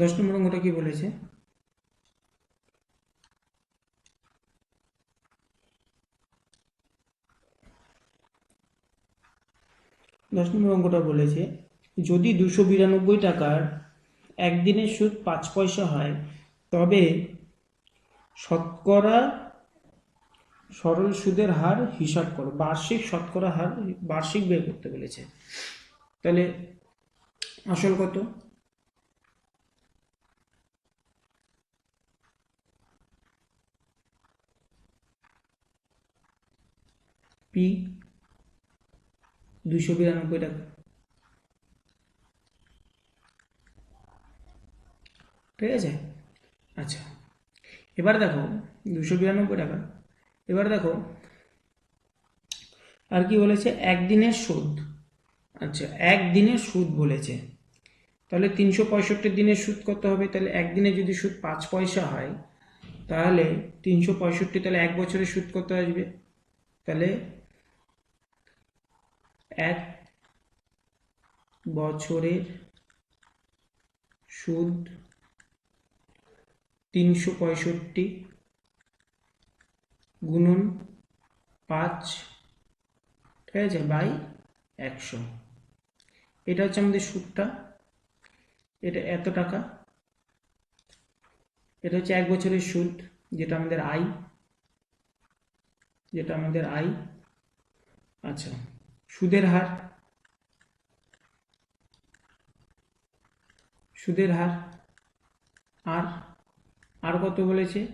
দশ নম্বর অঙ্কটা কি বলেছে? দশ নম্বর অঙ্কটা বলেছে, যদি দুশো বিরানব্বই টাকার একদিনের সুদ পাঁচ পয়সা হয়, তবে শতকরা সরল সুদের হার হিসাব করো। বার্ষিক শতকরা হার, বার্ষিক বের করতে বলেছে। তাহলে আসল কত? পি দুশো বিরানব্বই টাকা। ঠিক আছে? আচ্ছা এবার দেখো দুশো বিরানব্বই টাকা। এবার দেখো, আর কি বলেছে? একদিনের সুদ। আচ্ছা একদিনের সুদ বলেছে। তাহলে তিনশো পঁয়ষট্টি দিনের সুদ কত হবে? তাহলে একদিনে যদি সুদ পাঁচ পয়সা হয়, তাহলে তিনশো পঁয়ষট্টি, তাহলে এক বছরের সুদ কত আসবে? তাহলে এক বছরের সুদ তিনশো পঁয়ষট্টি গুণন পাঁচ, ঠিক আছে, বাই একশো। এটা হচ্ছে আমাদের সুদটা। এটা এত টাকা? এটা হচ্ছে এক বছরের সুদ, যেটা আমাদের আয়। যেটা আমাদের আয়। আচ্ছা। সুদের হার সুদের হার, আর আর কত বলেছে?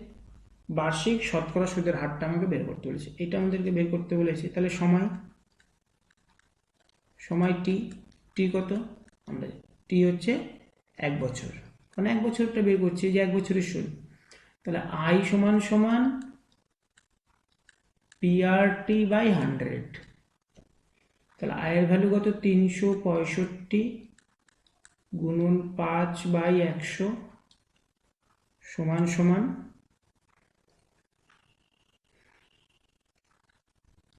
বার্ষিক শতকরা সুদের হারটা আমাকে বের করতে বলেছে। এটা আমাদেরকে বের করতে বলেছে। তাহলে সময় সময় টি টি কত? আমরা টি হচ্ছে এক বছর। মানে এক বছরটা বের করছি যে এক বছরের সুদ। তাহলে আই সমান সমান পিআরটি বাই হান্ড্রেড তাহলে আয়ের ভ্যালু কত? তিনশো পঁয়ষট্টি গুণন পাঁচ বাই একশো সমান সমান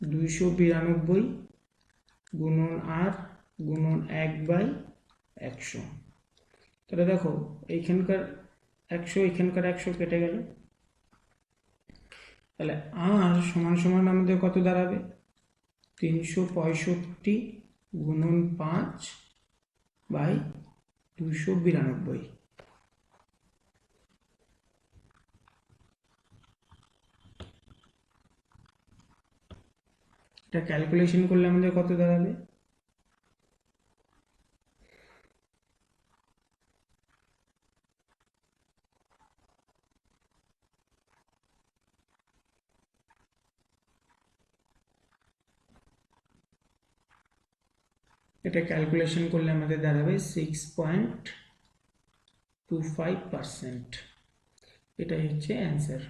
দুইশো বিরানব্বই গুণন আর গুণন এক বাই একশো। তাহলে দেখো, এইখানকার একশো এখানকার একশো কেটে গেল। তাহলে আর সমান সমান আমাদের কত দাঁড়াবে? তিনশো পঁয়ষট্টি গুণন পাঁচ বাই দুশো বিরানব্বই। এটা ক্যালকুলেশন করলে আমাদের কত দাঁড়াবে? এটা ক্যালকুলেশন করলে আমাদের দাঁড়াবে six point two five percent এটাই হচ্ছে অ্যান্সার